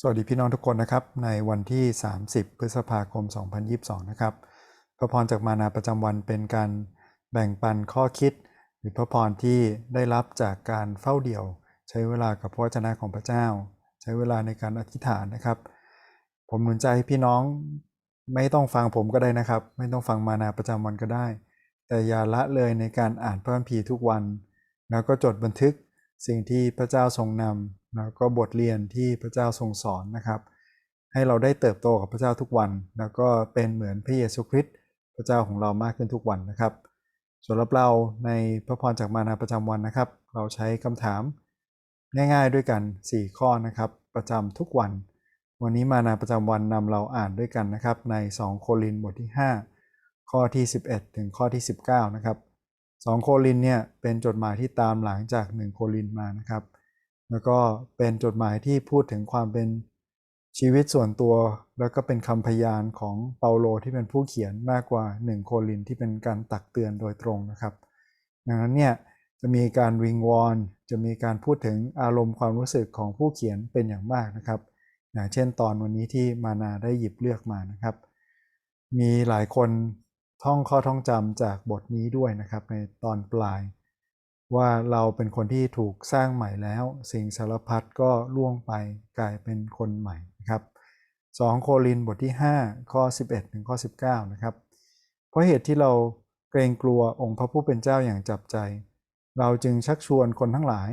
สวัสดีพี่น้องทุกคนนะครับ ในวันที่ 30 พฤษภาคม 2022 นะครับพระพรจากมานาประจำวันเป็นการแบ่งปันข้อคิด หรือพระพรที่ได้รับจากการเฝ้าเดี่ยว ใช้เวลากับพระวจนะของพระเจ้า ใช้เวลาในการอธิษฐานนะครับ ผมหนุนใจให้พี่น้องไม่ต้องฟังผมก็ได้นะครับ ไม่ต้องฟังมานาประจำวันก็ได้ แต่อย่าละเลยในการอ่านพระคัมภีร์ทุกวัน แล้วก็จดบันทึกสิ่งที่พระเจ้าทรงนำ แล้วก็บทเรียนที่พระเจ้าทรงสอนนะครับ ให้เราได้เติบโตกับพระเจ้าทุกวัน แล้วก็เป็นเหมือนพระเยซูคริสต์พระเจ้าของเรามากขึ้นทุกวันนะครับส่วนรับเราในพระพรจากมานาประจำวันนะครับ เราใช้คำถามง่ายๆด้วยกัน 4 ข้อนะครับ ประจำทุกวัน วันนี้มานาประจำวันนำเราอ่านด้วยกันนะครับ ใน 2 โครินบทที่ 5 ข้อที่ 11 ถึงข้อที่ 19 นะครับ 2 โครินเนี่ยเป็นจดหมายที่ตามหลังจาก 1 โครินมานะครับ แล้วก็เป็นจดหมายที่พูดถึงความเป็นชีวิตส่วนตัว แล้วก็เป็นคำพยานของเปาโลที่เป็นผู้เขียนมากกว่า 1 โครินที่เป็นการตักเตือนโดยตรงนะครับ ดังนั้นเนี่ยจะมีการวิงวอน จะมีการพูดถึงอารมณ์ความรู้สึกของผู้เขียนเป็นอย่างมากนะครับอย่างเช่นตอนวันนี้ที่มานาได้หยิบเลือกมานะครับ มีหลายคนท่องข้อท่องจำจากบทนี้ด้วยนะครับในตอนปลาย ว่าเราเป็นคนที่ถูกสร้างใหม่แล้ว สิ่งสารพัดก็ล่วงไปกลายเป็นคนใหม่นะครับ 2 โครินบทที่ 5 ข้อ 11 ถึงข้อ 19 นะครับ เพราะเหตุที่เราเกรงกลัวองค์พระผู้เป็นเจ้าอย่างจับใจ เราจึงชักชวนคนทั้งหลาย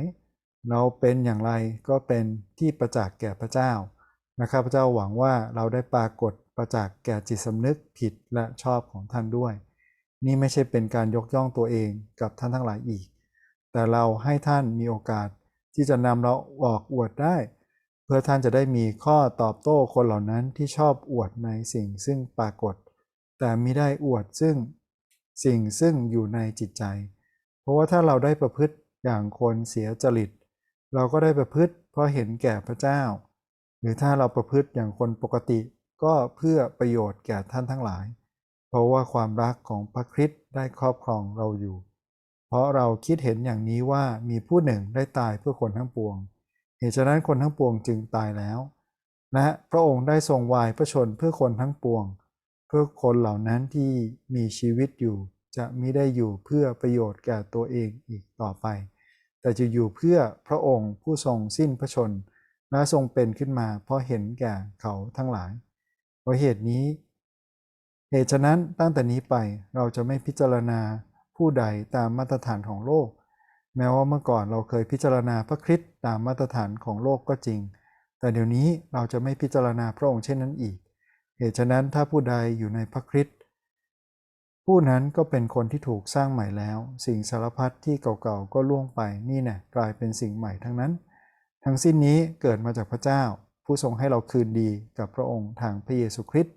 เราเป็นอย่างไรก็เป็นที่ประจักษ์แก่พระเจ้านะครับพระเจ้าหวังว่าเราได้ปรากฏประจักษ์แก่จิตสำนึกผิดและชอบของท่านด้วย นี่ไม่ใช่เป็นการยกย่องตัวเองกับท่านทั้งหลายอีก แต่เราให้ท่านมีโอกาสที่จะนำเราออกอวดได้ เพื่อท่านจะได้มีข้อตอบโต้คนเหล่านั้นที่ชอบอวดในสิ่งซึ่งปรากฏ แต่ไม่ได้อวดซึ่งสิ่งซึ่งอยู่ในจิตใจ เพราะว่าถ้าเราได้ประพฤติอย่างคนเสียจริต เราก็ได้ประพฤติเพราะเห็นแก่พระเจ้า หรือถ้าเราประพฤติอย่างคนปกติก็เพื่อประโยชน์แก่ท่านทั้งหลาย เพราะว่าความรักของพระคริสต์ได้ครอบครองเราอยู่ เพราะเราคิดเห็นอย่างนี้ว่ามีผู้หนึ่งได้ตายเพื่อคนทั้งปวง เหตุฉะนั้นคนทั้งปวงจึงตายแล้ว และพระองค์ได้ทรงวายพระชนเพื่อคนทั้งปวง เพื่อคนเหล่านั้นที่มีชีวิตอยู่จะไม่ได้อยู่เพื่อประโยชน์แก่ตัวเองอีกต่อไป แต่จะอยู่เพื่อพระองค์ผู้ทรงสิ้นพระชน และทรงเป็นขึ้นมา เพราะเห็นแก่เขาทั้งหลายเพราะเหตุนี้ เหตุฉะนั้นตั้งแต่นี้ไปเราจะไม่พิจารณา ผู้ใดตามมาตรฐานของโลก แม้ว่าเมื่อก่อนเราเคยพิจารณาพระคริสต์ตามมาตรฐานของโลกก็จริง แต่เดี๋ยวนี้เราจะไม่พิจารณาพระองค์เช่นนั้นอีก เหตุฉะนั้นถ้าผู้ใดอยู่ในพระคริสต์ผู้นั้นก็เป็นคนที่ถูกสร้างใหม่แล้ว สิ่งสารพัดที่เก่าๆก็ล่วงไปนี่แน่กลายเป็นสิ่งใหม่ทั้งนั้น ทั้งสิ้นนี้เกิดมาจากพระเจ้า ผู้ทรงให้เราคืนดีกับพระองค์ทางพระเยซูคริสต์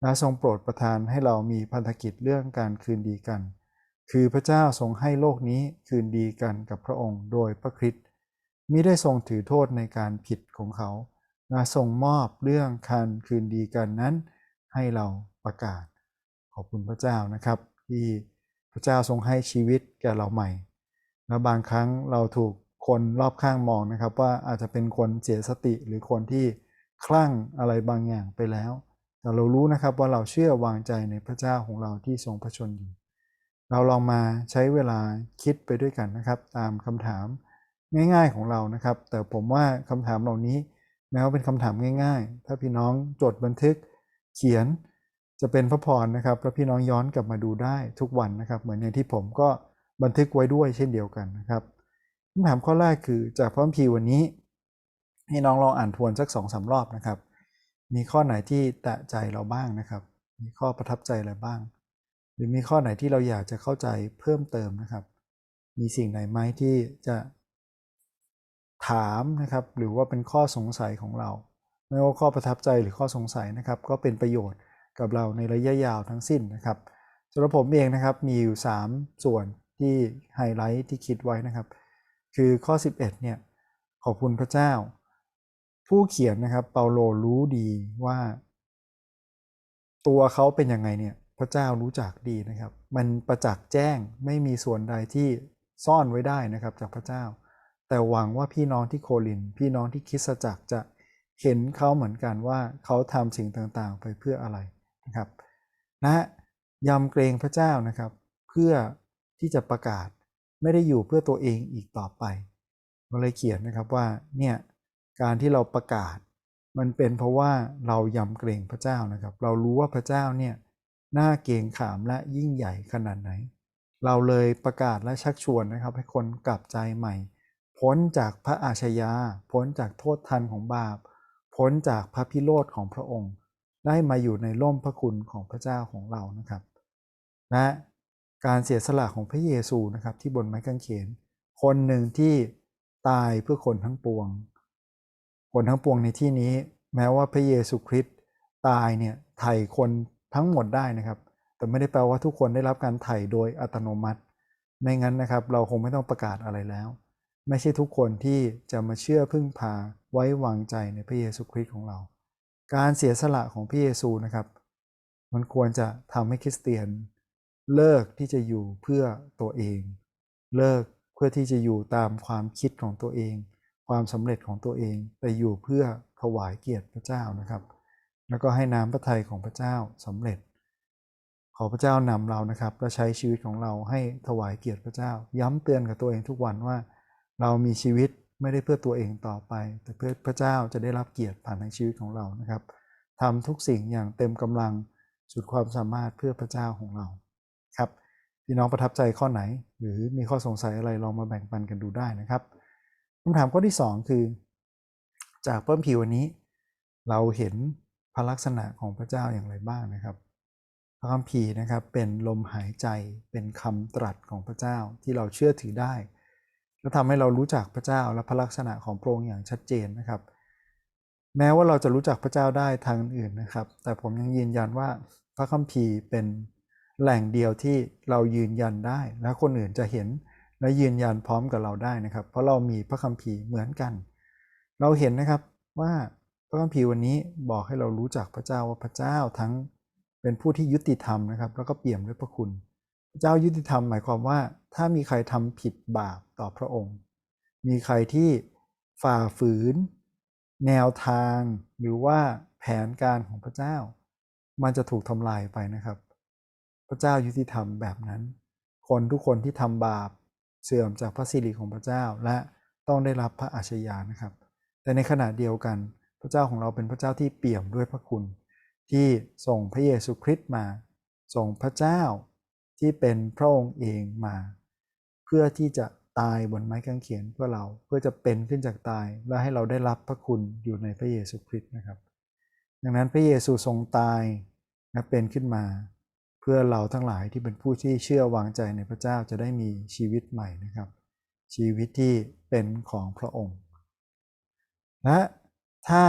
และทรงโปรดประทานให้เรามีพันธกิจเรื่องการคืนดีกัน คือพระเจ้าทรงให้โลกนี้คืนดีกันกับพระองค์โดยพระคริสต์มิได้ทรงถือโทษในการผิดของเขาและทรงมอบเรื่องการคืนดีกันนั้น ให้เราประกาศ ขอบคุณพระเจ้านะครับ ที่พระเจ้าทรงให้ชีวิตแก่เราใหม่ และบางครั้งเราถูกคนรอบข้างมองนะครับ ว่าอาจจะเป็นคนเสียสติหรือคนที่คลั่งอะไรบางอย่างไปแล้ว แต่เรารู้นะครับว่าเราเชื่อวางใจในพระเจ้าของเราที่ทรงพระชนอยู่ เราลองมาใช้เวลาคิดไปด้วยกันนะครับ ตามคำถามง่าย ๆของเรานะครับ แต่ผมว่าคำถามเหล่านี้แม้ว่าเป็นคำถามง่าย ๆ ถ้าพี่น้องจดบันทึกเขียนจะเป็นพระพรนะครับแล้วพี่น้องย้อนกลับมาดูได้ทุกวันนะครับ เหมือนอย่างที่ผมก็บันทึกไว้ด้วยเช่นเดียวกันนะครับคำถามข้อแรกคือจากพร้อมพีวันนี้ ให้น้องลองอ่านทวนสักสองสารอบนะครับ มีข้อไหนที่แตะใจเราบ้างนะครับ มีข้อประทับใจอะไรบ้าง รือมีข้อไหนที่เราอยากจะเข้าใจเพิ่มเติมนะครับ มีสิ่งไหนไหมที่จะถามนะครับ หรือว่าเป็นข้อสงสัยของเรา ไม่ว่าข้อประทับใจหรือข้อสงสัยนะครับ ก็เป็นประโยชน์กับเราในระยะยาวทั้งสิ้นนะครับสำหรับผมเองนะครับมีอยู่ 3 ส่วนที่ไฮไลท์ที่คิดไว้นะครับ คือข้อ 11เนี่ยขอบคุณพระเจ้า ผู้เขียนนะครับเปาโลรู้ดีว่า ตัวเขาเป็นยังไงเนี่ย พระเจ้ารู้จักดีนะครับ มันประจักษ์แจ้งไม่มีส่วนใดที่ซ่อนไว้ได้นะครับจากพระเจ้า แต่หวังว่าพี่น้องที่โคลิน พี่น้องที่คิดจักจะเห็นเขาเหมือนกันว่าเขาทำสิ่งต่างๆ ไปเพื่ออะไรนะครับนะยำเกรงพระเจ้านะครับ เพื่อที่จะประกาศไม่ได้อยู่เพื่อตัวเองอีกต่อไปเราเลยเขียนนะครับว่าเนี่ยการที่เราประกาศ มันเป็นเพราะว่าเรายำเกรงพระเจ้านะครับ เรารู้ว่าพระเจ้าเนี่ย น่าเกงขามและยิ่งใหญ่ขนาดไหน เราเลยประกาศและชักชวนนะครับ ให้คนกลับใจใหม่ พ้นจากพระอาชญา พ้นจากโทษทันของบาป พ้นจากพระพิโรธของพระองค์ ได้มาอยู่ในร่มพระคุณของพระเจ้าของเรานะครับและการเสียสละของพระเยซูนะครับ ที่บนไม้กางเขน คนหนึ่งที่ตายเพื่อคนทั้งปวง คนทั้งปวงในที่นี้ แม้ว่าพระเยซูคริสต์ตายเนี่ยไถ่คน ทั้งหมดได้นะครับ แต่ไม่ได้แปลว่าทุกคนได้รับการไถ่โดยอัตโนมัติ ไม่งั้นนะครับ เราคงไม่ต้องประกาศอะไรแล้ว ไม่ใช่ทุกคนที่จะมาเชื่อพึ่งพาไว้วางใจในพระเยซูคริสต์ของเรา การเสียสละของพระเยซูนะครับ มันควรจะทำให้คริสเตียน เลิกที่จะอยู่เพื่อตัวเอง เลิกเพื่อที่จะอยู่ตามความคิดของตัวเอง ความสำเร็จของตัวเอง แต่อยู่เพื่อถวายเกียรติพระเจ้านะครับ แล้วก็ให้น้ำพระทัยของพระเจ้าสำเร็จ ขอพระเจ้านำเรานะครับและใช้ชีวิตของเราให้ถวายเกียรติพระเจ้า ย้ำเตือนกับตัวเองทุกวันว่า เรามีชีวิตไม่ได้เพื่อตัวเองต่อไป แต่เพื่อพระเจ้าจะได้รับเกียรติผ่านในชีวิตของเรานะครับทำทุกสิ่งอย่างเต็มกำลังสุดความสามารถเพื่อพระเจ้าของเราครับพี่น้องประทับใจข้อไหน หรือมีข้อสงสัยอะไรลองมาแบ่งปันกันดูได้นะครับคำถามข้อที่ 2 คือ จากเพิ่มผิววันนี้ เราเห็น พระลักษณะของพระเจ้าอย่างไรบ้างนะครับ พระคัมภีร์นะครับเป็นลมหายใจเป็นคำตรัสของพระเจ้าที่เราเชื่อถือได้ และทำให้เรารู้จักพระเจ้าและพระลักษณะของพระองค์อย่างชัดเจนนะครับ แม้ว่าเราจะรู้จักพระเจ้าได้ทางอื่นนะครับ แต่ผมยังยืนยันว่าพระคัมภีร์เป็นแหล่งเดียวที่เรายืนยันได้ และคนอื่นจะเห็นและยืนยันพร้อมกับเราได้นะครับ เพราะเรามีพระคัมภีร์เหมือนกัน เราเห็นนะครับว่า ระคัมภีร์วันนี้บอกให้เรารู้จักพระเจ้าว่าพระเจ้าทั้งเป็นผู้ที่ยุติธรรมนะครับ แล้วก็เปี่ยมด้วยพระคุณ พระเจ้ายุติธรรมหมายความว่า ถ้ามีใครทำผิดบาปต่อพระองค์ มีใครที่ฝ่าฝืน แนวทาง หรือว่าแผนการของพระเจ้า มันจะถูกทำลายไปนะครับ พระเจ้ายุติธรรมแบบนั้น คนทุกคนที่ทำบาปเสื่อมจากพระสิริของพระเจ้าและต้องได้รับพระอาชญานะครับ แต่ในขณะเดียวกัน พระเจ้าของเราเป็นพระเจ้าที่เปี่ยมด้วยพระคุณ ที่ส่งพระเยซูคริสต์มา ส่งพระเจ้าที่เป็นพระองค์เองมา เพื่อที่จะตายบนไม้กางเขนเพื่อเราเพื่อจะเป็นขึ้นจากตายและให้เราได้รับพระคุณอยู่ในพระเยซูคริสต์นะครับ ดังนั้นพระเยซูทรงตายและเป็นขึ้นมา เพื่อเราทั้งหลายที่เป็นผู้ที่เชื่อวางใจในพระเจ้าจะได้มีชีวิตใหม่นะครับ ชีวิตที่เป็นของพระองค์ และ ถ้า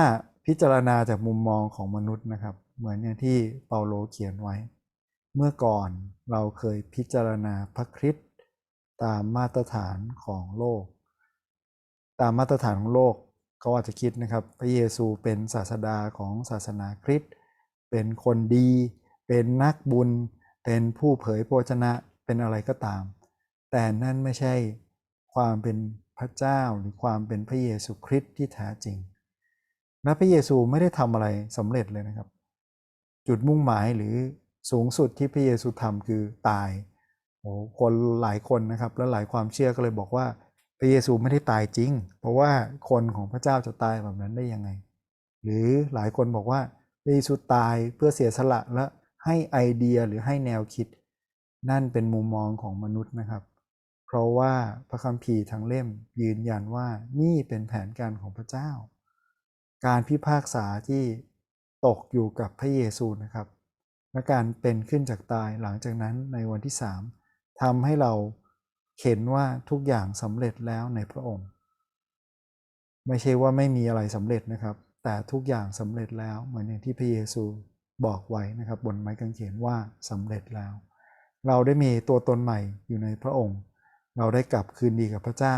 พิจารณาจากมุมมองของมนุษย์นะครับ เหมือนอย่างที่เปาโลเขียนไว้ เมื่อก่อนเราเคยพิจารณาพระคริสต์ตามมาตรฐานของโลก ตามมาตรฐานของโลกเขาอาจจะคิดนะครับ พระเยซูเป็นศาสดาของศาสนาคริสต์เป็นคนดี เป็นนักบุญ เป็นผู้เผยพระวจนะเป็นอะไรก็ตาม แต่นั่นไม่ใช่ความเป็นพระเจ้าหรือความเป็นพระเยซูคริสต์ที่แท้จริง และพระเยซูไม่ได้ทำอะไรสำเร็จเลยนะครับ จุดมุ่งหมายหรือสูงสุดที่พระเยซูทำคือตายโอ้คนหลายคนนะครับ และหลายความเชื่อก็เลยบอกว่า พระเยซูไม่ได้ตายจริง เพราะว่าคนของพระเจ้าจะตายแบบนั้นได้ยังไง หรือหลายคนบอกว่าพระเยซูตายเพื่อเสียสละและให้ไอเดียหรือให้แนวคิด นั่นเป็นมุมมองของมนุษย์นะครับ เพราะว่าพระคัมภีร์ทั้งเล่มยืนยันว่านี่เป็นแผนการของพระเจ้า การพิพากษาที่ตกอยู่กับพระเยซูนะครับ และการเป็นขึ้นจากตายหลังจากนั้นในวันที่สามทำให้เราเห็นว่าทุกอย่างสำเร็จแล้วในพระองค์ ไม่ใช่ว่าไม่มีอะไรสำเร็จนะครับ แต่ทุกอย่างสำเร็จแล้วเหมือนอย่างที่พระเยซูบอกไว้นะครับ บนไม้กางเขนว่าสำเร็จแล้ว เราได้มีตัวตนใหม่อยู่ในพระองค์ เราได้กลับคืนดีกับพระเจ้า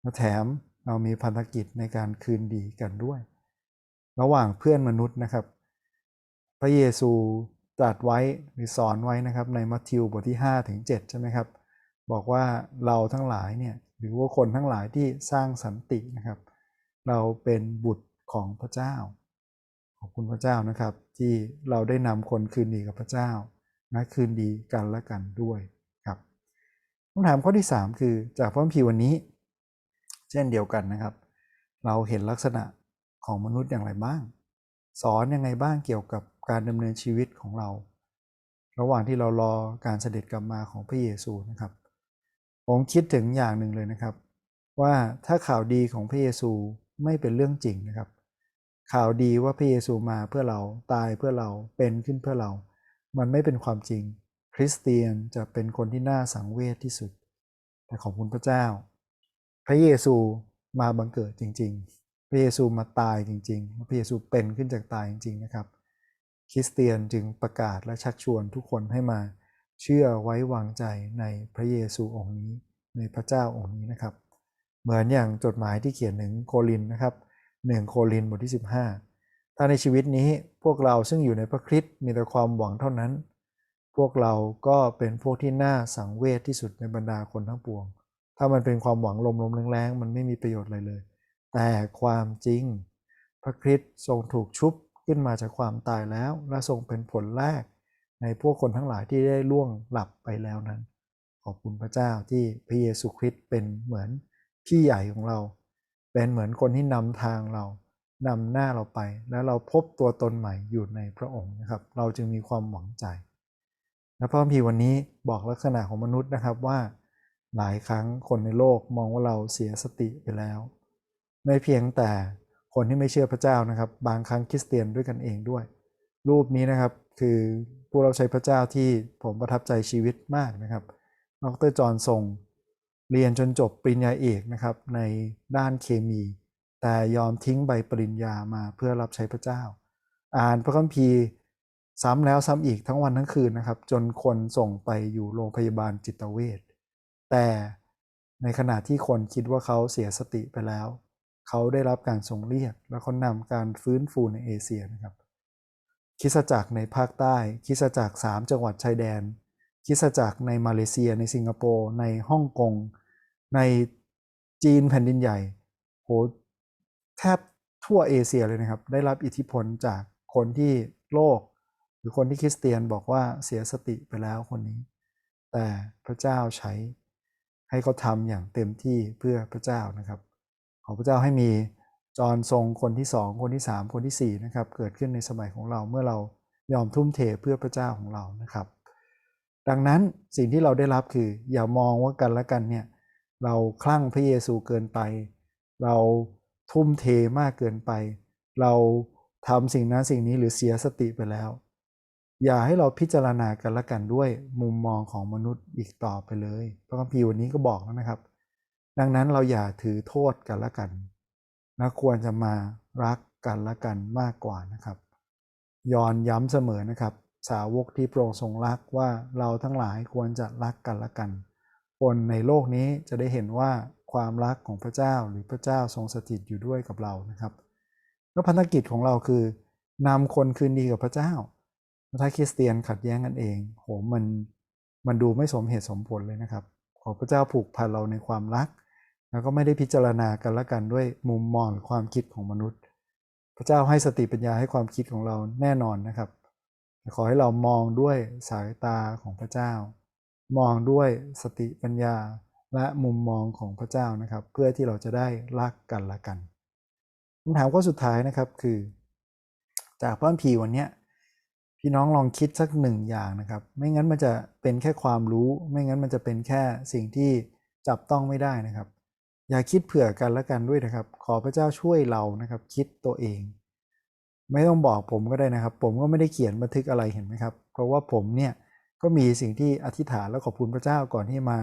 และแถมเรามีพันธกิจในการคืนดีกันด้วย ระหว่างเพื่อนมนุษย์นะครับ พระเยซูตรัสไว้หรือสอนไว้นะครับ ในมัทธิวบทที่5ถึง7ใช่ไหมครับ บอกว่าเราทั้งหลายเนี่ยหรือว่าคนทั้งหลายที่สร้างสันตินะครับ เราเป็นบุตรของพระเจ้า ขอบคุณพระเจ้านะครับ ที่เราได้นำคนคืนดีกับพระเจ้านะคืนดีกันและกันด้วยครับคำถามข้อที่ 3 คือจากพระคัมภีร์วันนี้ เช่นเดียวกันนะครับ เราเห็นลักษณะ ของมนุษย์อย่างไรบ้าง สอนยังไงบ้างเกี่ยวกับการดำเนินชีวิตของเรา ระหว่างที่เรารอการเสด็จกลับมาของพระเยซูนะครับ ผมคิดถึงอย่างหนึ่งเลยนะครับ ว่าถ้าข่าวดีของพระเยซูไม่เป็นเรื่องจริงนะครับ ข่าวดีว่าพระเยซูมาเพื่อเราตายเพื่อเราเป็นขึ้นเพื่อเรา มันไม่เป็นความจริง คริสเตียนจะเป็นคนที่น่าสังเวชที่สุด แต่ขอบคุณพระเจ้า พระเยซูมาบังเกิดจริง ๆ ระเยซูมาตายจริงๆพระเยซูเป็นขึ้นจากตายจริงๆนะครับ คริสเตียนจึงประกาศและชักชวนทุกคนให้มาเชื่อไว้วางใจในพระเยซูองค์นี้ ในพระเจ้าองค์นี้นะครับ เหมือนอย่างจดหมายที่เขียนถึงโคลินนะครับ1โคลินบทที่ 15 ถ้าในชีวิตนี้พวกเราซึ่งอยู่ในพระคริสต์มีแต่ความหวังเท่านั้น พวกเราก็เป็นพวกที่น่าสังเวชที่สุดในบรรดาคนทั้งปวง ถ้ามันเป็นความหวังลมๆแรงๆมันไม่มีประโยชน์อะไรเลย แต่ความจริง พระคริสต์ทรงถูกชุบขึ้นมาจากความตายแล้ว และทรงเป็นผลแรก ในพวกคนทั้งหลายที่ได้ล่วงหลับไปแล้วนั้น ขอบคุณพระเจ้าที่พระเยซูคริสต์เป็นเหมือนพี่ใหญ่ของเรา เป็นเหมือนคนที่นำทางเรานำหน้าเราไป แล้วเราพบตัวตนใหม่อยู่ในพระองค์นะครับ เราจึงมีความหวังใจ และพระคัมภีร์วันนี้บอกลักษณะของมนุษย์นะครับว่า หลายครั้งคนในโลกมองว่าเราเสียสติไปแล้ว ไม่เพียงแต่คนที่ไม่เชื่อพระเจ้านะครับ บางครั้งคริสเตียนด้วยกันเองด้วย รูปนี้นะครับคือผู้เราใช้พระเจ้าที่ผมประทับใจชีวิตมากนะครับดรจอห์นทรงเรียนจนจบปริญญาเอกนะครับในด้านเคมี แต่ยอมทิ้งใบปริญญามาเพื่อรับใช้พระเจ้า อ่านพระคัมภีร์ซ้ำแล้วซ้ำอีกทั้งวันทั้งคืนนะครับ จนคนส่งไปอยู่โรงพยาบาลจิตเวชแต่ในขณะที่คนคิดว่าเขาเสียสติไปแล้ว เขาได้รับการทรงเรียก และเขานำการฟื้นฟูในเอเชียนะครับคิสจักรในภาคใต้คิสจักร3จังหวัดชายแดนคิสจักรในมาเลเซีย ในสิงคโปร์ในฮ่องกงในจีนแผ่นดินใหญ่โหแทบทั่วเอเชียเลยนะครับ ได้รับอิทธิพลจากคนที่โลก หรือคนที่คริสเตียนบอกว่าเสียสติไปแล้วคนนี้ แต่พระเจ้าใช้ให้เขาทำอย่างเต็มที่เพื่อพระเจ้านะครับ ขอพระเจ้าให้มีจอห์นทรงคนที่สองคนที่สามคนที่สี่นะครับเกิดขึ้นในสมัยของเราเมื่อเรายอมทุ่มเทเพื่อพระเจ้าของเรานะครับ ดังนั้นสิ่งที่เราได้รับคือ อย่ามองว่ากันและกันเนี่ยเราคลั่งพระเยซูเกินไป เราทุ่มเทมากเกินไป เราทำสิ่งนั้นสิ่งนี้หรือเสียสติไปแล้ว อย่าให้เราพิจารณากันและกันด้วยมุมมองของมนุษย์อีกต่อไปเลย พระคัมภีร์วันนี้ก็บอกแล้วนะครับ ดังนั้นเราอย่าถือโทษกันละกันนะควรจะมารักกันละกันมากกว่านะครับย้อนย้ำเสมอนะครับ สาวกที่โปร่งทรงรักว่าเราทั้งหลายควรจะรักกันละกัน คนในโลกนี้จะได้เห็นว่าความรักของพระเจ้าหรือพระเจ้าทรงสถิตอยู่ด้วยกับเรานะครับแล้วพันธกิจของเราคือนำคนคืนดีกับพระเจ้า ถ้าคริสเตียนขัดแย้งกันเองโหมันมันดูไม่สมเหตุสมผลเลยนะครับ ขอพระเจ้าผูกพันเราในความรัก แล้วก็ไม่ได้พิจารณากันละกันด้วยมุมมองความคิดของมนุษย์ พระเจ้าให้สติปัญญาให้ความคิดของเราแน่นอนนะครับขอให้เรามองด้วยสายตาของพระเจ้า มองด้วยสติปัญญาและมุมมองของพระเจ้านะครับ เพื่อที่เราจะได้รักกันละกันคำถามข้อสุดท้ายนะครับคือ จากพระคัมภีวันนี้พี่น้องลองคิดสักหนึ่งอย่างนะครับ ไม่งั้นมันจะเป็นแค่ความรู้ ไม่งั้นมันจะเป็นแค่สิ่งที่จับต้องไม่ได้นะครับ อย่าคิดเผื่อกันละกันด้วยนะครับ ขอพระเจ้าช่วยเรานะครับ คิดตัวเอง ไม่ต้องบอกผมก็ได้นะครับ ผมก็ไม่ได้เขียนบันทึกอะไรเห็นไหมครับ เพราะว่าผมเนี่ยก็มีสิ่งที่อธิษฐานและขอบคุณพระเจ้าก่อนที่มา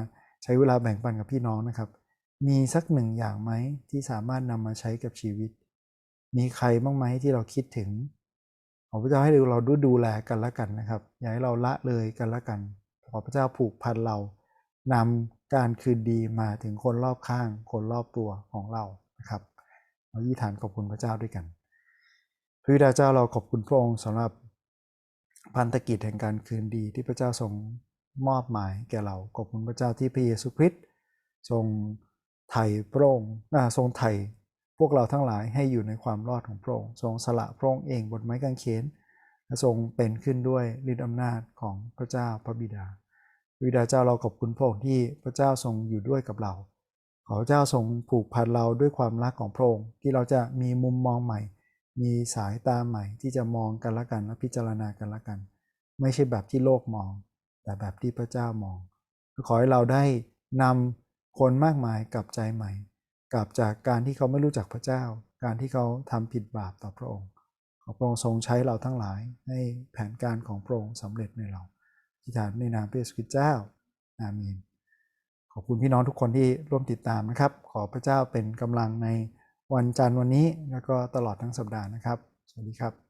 ใช้เวลาแบ่งปันกับพี่น้องนะครับ มีสักหนึ่งอย่างไหมที่สามารถนำมาใช้กับชีวิต มีใครบ้างไหมที่เราคิดถึงขอพระเจ้าให้เราดูดูแลกันละกันนะครับ อย่าให้เราละเลยกันละกัน ขอพระเจ้าผูกพันเรานำ การคืนดีมาถึงคนรอบข้าง คนรอบตัวของเรานะครับเรายี่ฐานขอบคุณพระเจ้าด้วยกัน พระบิดาเจ้าเราขอบคุณพระองค์สำหรับพันธกิจแห่งการคืนดีที่พระเจ้าทรงมอบหมายแก่เราขอบคุณพระเจ้าที่พระเยซูคริสต์ทรงไถ่พระองค์ทรงไถ่พวกเราทั้งหลายให้อยู่ในความรอดของพระองค์ทรงสละพระองค์เองบนไม้กางเขนและทรงเป็นขึ้นด้วยฤทธิอำนาจของพระเจ้าพระบิดา บิดาเจ้าเราขอบคุณพระองค์ที่พระเจ้าทรงอยู่ด้วยกับเรา ขอพระเจ้าทรงผูกพันเราด้วยความรักของพระองค์ที่เราจะมีมุมมองใหม่ มีสายตาใหม่ที่จะมองกันละกันและพิจารณากันละกัน ไม่ใช่แบบที่โลกมอง แต่แบบที่พระเจ้ามอง ขอให้เราได้นำคนมากมายกลับใจใหม่ กลับจากการที่เขาไม่รู้จักพระเจ้า การที่เขาทำผิดบาปต่อพระองค์ขอพระองค์ทรงใช้เราทั้งหลายให้แผนการของพระองค์สำเร็จในเรา ที่ฐานในนามพระเยซูคริสต์เจ้า อาเมน ขอบคุณพี่น้องทุกคนที่ร่วมติดตามนะครับ ขอพระเจ้าเป็นกำลังในวันจันทร์วันนี้ แล้วก็ตลอดทั้งสัปดาห์นะครับ สวัสดีครับ